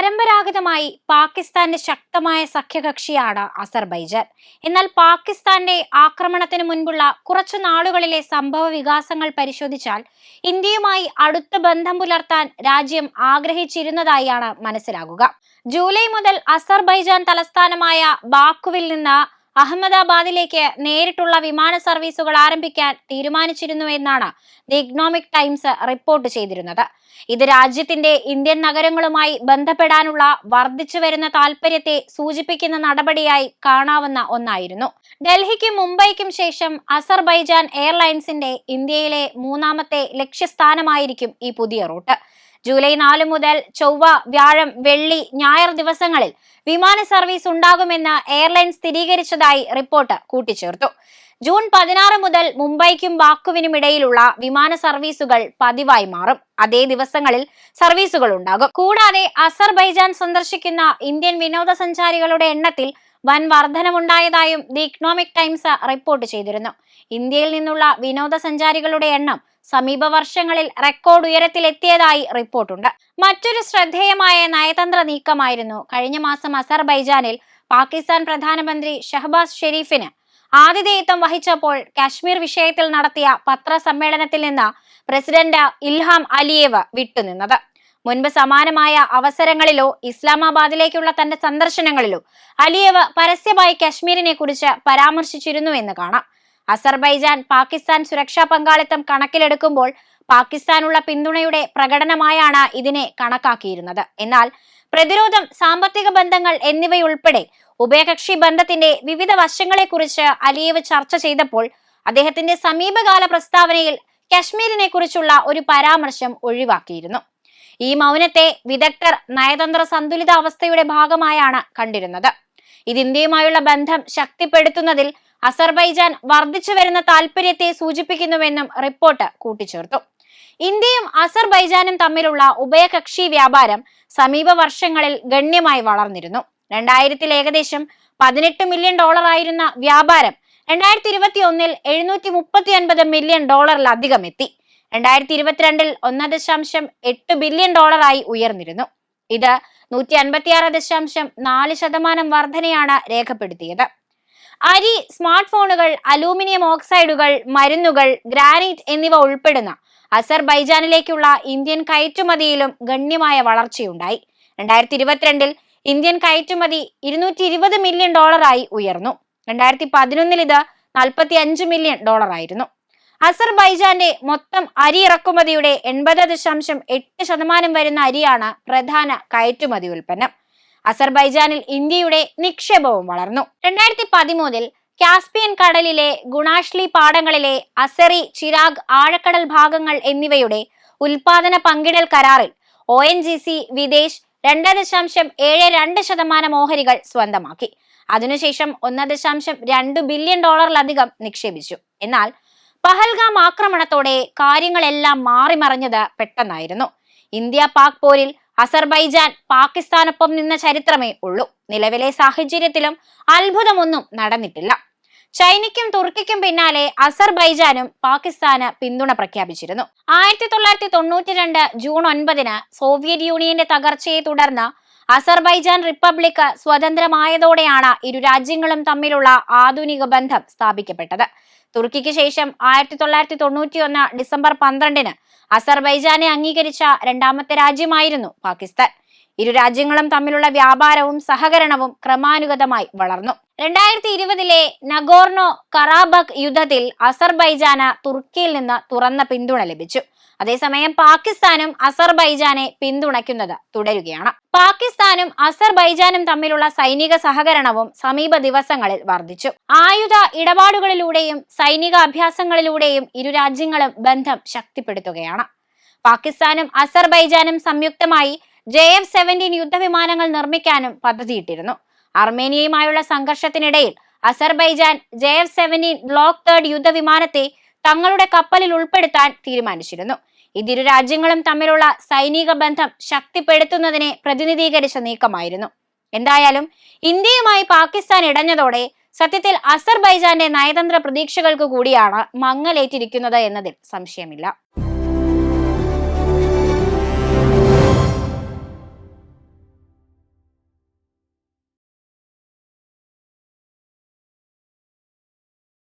പരമ്പരാഗതമായി പാകിസ്ഥാന്റെ ശക്തമായ സഖ്യകക്ഷിയാണ് അസർബൈജാൻ. എന്നാൽ പാകിസ്ഥാന്റെ ആക്രമണത്തിന് മുൻപുള്ള കുറച്ചു നാളുകളിലെ സംഭവ വികാസങ്ങൾ പരിശോധിച്ചാൽ ഇന്ത്യയുമായി അടുത്ത ബന്ധം പുലർത്താൻ രാജ്യം ആഗ്രഹിച്ചിരുന്നതായാണ് മനസ്സിലാകുക. ജൂലൈ മുതൽ അസർബൈജാൻ തലസ്ഥാനമായ ബാക്കുവിൽ നിന്ന് അഹമ്മദാബാദിലേക്ക് നേരിട്ടുള്ള വിമാന സർവീസുകൾ ആരംഭിക്കാൻ തീരുമാനിച്ചിരുന്നു എന്നാണ് ദി ഇക്കണോമിക് ടൈംസ് റിപ്പോർട്ട് ചെയ്തിരുന്നത്. ഇത് രാജ്യത്തിന്റെ ഇന്ത്യൻ നഗരങ്ങളുമായി ബന്ധപ്പെടാനുള്ള വർദ്ധിച്ചു വരുന്ന താല്പര്യത്തെ സൂചിപ്പിക്കുന്ന നടപടിയായി കാണാവുന്ന ഒന്നായിരുന്നു. ഡൽഹിക്കും മുംബൈക്കും ശേഷം അസർബൈജാൻ എയർലൈൻസിന്റെ ഇന്ത്യയിലെ മൂന്നാമത്തെ ലക്ഷ്യസ്ഥാനമായിരിക്കും ഈ പുതിയ റൂട്ട്. ജൂലൈ നാല് മുതൽ ചൊവ്വ വ്യാഴം വെള്ളി ഞായർ ദിവസങ്ങളിൽ വിമാന സർവീസ് ഉണ്ടാകുമെന്ന് എയർലൈൻ സ്ഥിരീകരിച്ചതായി റിപ്പോർട്ട് കൂട്ടിച്ചേർത്തു. ജൂൺ പതിനാറ് മുതൽ മുംബൈക്കും ബാക്കുവിനും ഇടയിലുള്ള വിമാന സർവീസുകൾ പതിവായി മാറും. അതേ ദിവസങ്ങളിൽ സർവീസുകൾ ഉണ്ടാകും. കൂടാതെ അസർബൈജാൻ സന്ദർശിക്കുന്ന ഇന്ത്യൻ വിനോദസഞ്ചാരികളുടെ എണ്ണത്തിൽ വൻ വർധനമുണ്ടായതായും ദി ഇക്കണോമിക് ടൈംസ് റിപ്പോർട്ട് ചെയ്തിരുന്നു. ഇന്ത്യയിൽ നിന്നുള്ള വിനോദസഞ്ചാരികളുടെ എണ്ണം സമീപ വർഷങ്ങളിൽ റെക്കോർഡ് ഉയരത്തിലെത്തിയതായി റിപ്പോർട്ടുണ്ട്. മറ്റൊരു ശ്രദ്ധേയമായ നയതന്ത്ര നീക്കമായിരുന്നു കഴിഞ്ഞ മാസം അസർബൈജാനിൽ പാകിസ്ഥാൻ പ്രധാനമന്ത്രി ഷഹബാസ് ഷെരീഫിന് ആതിഥേയത്വം വഹിച്ചപ്പോൾ കാശ്മീർ വിഷയത്തിൽ നടത്തിയ പത്രസമ്മേളനത്തിൽ നിന്ന് പ്രസിഡന്റ് ഇൽഹാം അലിയേവ് വിട്ടുനിന്നത്. മുൻപ് സമാനമായ അവസരങ്ങളിലോ ഇസ്ലാമാബാദിലേക്കുള്ള തന്റെ സന്ദർശനങ്ങളിലോ അലിയവ് പരസ്യമായി കശ്മീരിനെ കുറിച്ച് പരാമർശിച്ചിരുന്നു എന്ന് കാണാം. അസർബൈജാൻ പാകിസ്ഥാൻ സുരക്ഷാ പങ്കാളിത്തം കണക്കിലെടുക്കുമ്പോൾ പാകിസ്ഥാനുള്ള പിന്തുണയുടെ പ്രകടനമായാണ് ഇതിനെ കണക്കാക്കിയിരുന്നത്. എന്നാൽ പ്രതിരോധം സാമ്പത്തിക ബന്ധങ്ങൾ എന്നിവയുൾപ്പെടെ ഉഭയകക്ഷി ബന്ധത്തിന്റെ വിവിധ വശങ്ങളെക്കുറിച്ച് അലിയേവ് ചർച്ച ചെയ്തപ്പോൾ അദ്ദേഹത്തിന്റെ സമീപകാല പ്രസ്താവനയിൽ കശ്മീരിനെ കുറിച്ചുള്ള ഒരു പരാമർശം ഒഴിവാക്കിയിരുന്നു. ഈ മൗനത്തെ വിദഗ്ധർ നയതന്ത്ര സന്തുലിതാവസ്ഥയുടെ ഭാഗമായാണ് കണ്ടിരുന്നത്. ഇത് ഇന്ത്യയുമായുള്ള ബന്ധം ശക്തിപ്പെടുത്തുന്നതിൽ അസർബൈജാൻ വർദ്ധിച്ചു വരുന്ന താല്പര്യത്തെ സൂചിപ്പിക്കുന്നുവെന്നും റിപ്പോർട്ട് കൂട്ടിച്ചേർത്തു. ഇന്ത്യയും അസർബൈജാനും തമ്മിലുള്ള ഉഭയകക്ഷി വ്യാപാരം സമീപ വർഷങ്ങളിൽ ഗണ്യമായി വളർന്നിരുന്നു. രണ്ടായിരത്തിൽ ഏകദേശം പതിനെട്ട് മില്യൺ ഡോളർ ആയിരുന്ന വ്യാപാരം രണ്ടായിരത്തി ഇരുപത്തി ഒന്നിൽ എഴുന്നൂറ്റി മുപ്പത്തി ഒൻപത് മില്യൺ ഡോളറിലധികം എത്തി. രണ്ടായിരത്തി ഇരുപത്തിരണ്ടിൽ ഒന്ന് ദശാംശം എട്ട് ബില്യൺ ഡോളറായി ഉയർന്നിരുന്നു. ഇത് നൂറ്റി അൻപത്തിയാറ് ദശാംശം നാല് ശതമാനം വർധനയാണ് രേഖപ്പെടുത്തിയത്. അരി സ്മാർട്ട് ഫോണുകൾ അലൂമിനിയം ഓക്സൈഡുകൾ മരുന്നുകൾ ഗ്രാനൈറ്റ് എന്നിവ ഉൾപ്പെടുന്ന അസർബൈജാനിലേക്കുള്ള ഇന്ത്യൻ കയറ്റുമതിയിലും ഗണ്യമായ വളർച്ചയുണ്ടായി. രണ്ടായിരത്തി ഇരുപത്തിരണ്ടിൽ ഇന്ത്യൻ കയറ്റുമതി ഇരുന്നൂറ്റി ഇരുപത് മില്യൺ ഡോളറായി ഉയർന്നു. രണ്ടായിരത്തി പതിനൊന്നിൽ ഇത് നാൽപ്പത്തി അഞ്ച് മില്യൺ ഡോളറായിരുന്നു. അസർബൈജാന്റെ മൊത്തം അരി ഇറക്കുമതിയുടെ എൺപത് ദശാംശം എട്ട് ശതമാനം വരുന്ന അരിയാണ് പ്രധാന കയറ്റുമതി ഉൽപ്പന്നം. അസർബൈജാനിൽ ഇന്ത്യയുടെ നിക്ഷേപവും വളർന്നു. രണ്ടായിരത്തി പതിമൂന്നിൽ കാസ്പിയൻ കടലിലെ ഗുണാഷ്ലി പാടങ്ങളിലെ അസറി ചിരാഗ് ആഴക്കടൽ ഭാഗങ്ങൾ എന്നിവയുടെ ഉൽപാദന പങ്കിടൽ കരാറിൽ O N G C Videsh രണ്ട് ദശാംശം ഏഴ് രണ്ട് ശതമാനം ഓഹരികൾ സ്വന്തമാക്കി. അതിനുശേഷം ഒന്ന് ദശാംശം രണ്ട് ബില്യൺ ഡോളറിലധികം നിക്ഷേപിച്ചു. എന്നാൽ പഹൽഗാം ആക്രമണത്തോടെ കാര്യങ്ങളെല്ലാം മാറിമറിഞ്ഞത് പെട്ടെന്നായിരുന്നു. ഇന്ത്യ പാക് പോരിൽ അസർബൈജാൻ പാകിസ്ഥാനൊപ്പം നിന്ന ചരിത്രമേ ഉള്ളൂ. നിലവിലെ സാഹചര്യത്തിലും അത്ഭുതമൊന്നും നടന്നിട്ടില്ല. ചൈനയ്ക്കും തുർക്കിക്കും പിന്നാലെ അസർബൈജാനും പാകിസ്ഥാന് പിന്തുണ പ്രഖ്യാപിച്ചിരുന്നു. ആയിരത്തി തൊള്ളായിരത്തി തൊണ്ണൂറ്റി രണ്ട് ജൂൺ ഒൻപതിന് സോവിയറ്റ് യൂണിയന്റെ തകർച്ചയെ തുടർന്ന് അസർബൈജാൻ റിപ്പബ്ലിക് സ്വതന്ത്രമായതോടെയാണ് ഇരു രാജ്യങ്ങളും തമ്മിലുള്ള ആധുനിക ബന്ധം സ്ഥാപിക്കപ്പെട്ടത്. തുർക്കിക്ക് ശേഷം ആയിരത്തി തൊള്ളായിരത്തി തൊണ്ണൂറ്റി ഒന്ന് ഡിസംബർ പന്ത്രണ്ടിന് അസർബൈജാനെ അംഗീകരിച്ച രണ്ടാമത്തെ രാജ്യമായിരുന്നു പാകിസ്ഥാൻ. ഇരു രാജ്യങ്ങളും തമ്മിലുള്ള വ്യാപാരവും സഹകരണവും ക്രമാനുഗതമായി വളർന്നു. രണ്ടായിരത്തി ഇരുപതിലെ നഗോർണോ കറാബക് യുദ്ധത്തിൽ അസർബൈജാന് തുർക്കിയിൽ നിന്ന് തുറന്ന പിന്തുണ ലഭിച്ചു. അതേസമയം പാകിസ്ഥാനും അസർബൈജാനെ പിന്തുണയ്ക്കുന്നത് തുടരുകയാണ്. പാകിസ്ഥാനും അസർബൈജാനും തമ്മിലുള്ള സൈനിക സഹകരണവും സമീപ ദിവസങ്ങളിൽ വർദ്ധിച്ചു. ആയുധ ഇടപാടുകളിലൂടെയും സൈനിക അഭ്യാസങ്ങളിലൂടെയും ഇരു രാജ്യങ്ങളും ബന്ധം ശക്തിപ്പെടുത്തുകയാണ്. പാകിസ്ഥാനും അസർബൈജാനും സംയുക്തമായി ജെ എഫ് സെവന്റീൻ യുദ്ധവിമാനങ്ങൾ നിർമ്മിക്കാനും പദ്ധതിയിട്ടിരുന്നു. അർമേനിയയുമായുള്ള സംഘർഷത്തിനിടയിൽ Azerbaijan J F seventeen block third യുദ്ധവിമാനത്തെ തങ്ങളുടെ കപ്പലിൽ ഉൾപ്പെടുത്താൻ തീരുമാനിച്ചിരുന്നു. ഇതിരു രാജ്യങ്ങളും തമ്മിലുള്ള സൈനിക ബന്ധം ശക്തിപ്പെടുത്തുന്നതിനെ പ്രതിനിധീകരിച്ച നീക്കമായിരുന്നു. എന്തായാലും ഇന്ത്യയുമായി പാകിസ്ഥാൻ ഇടഞ്ഞതോടെ സത്യത്തിൽ അസർബൈജാന്റെ നയതന്ത്ര പ്രതീക്ഷകൾക്ക് കൂടിയാണ് മങ്ങലേറ്റിരിക്കുന്നത് എന്നതിൽ സംശയമില്ല.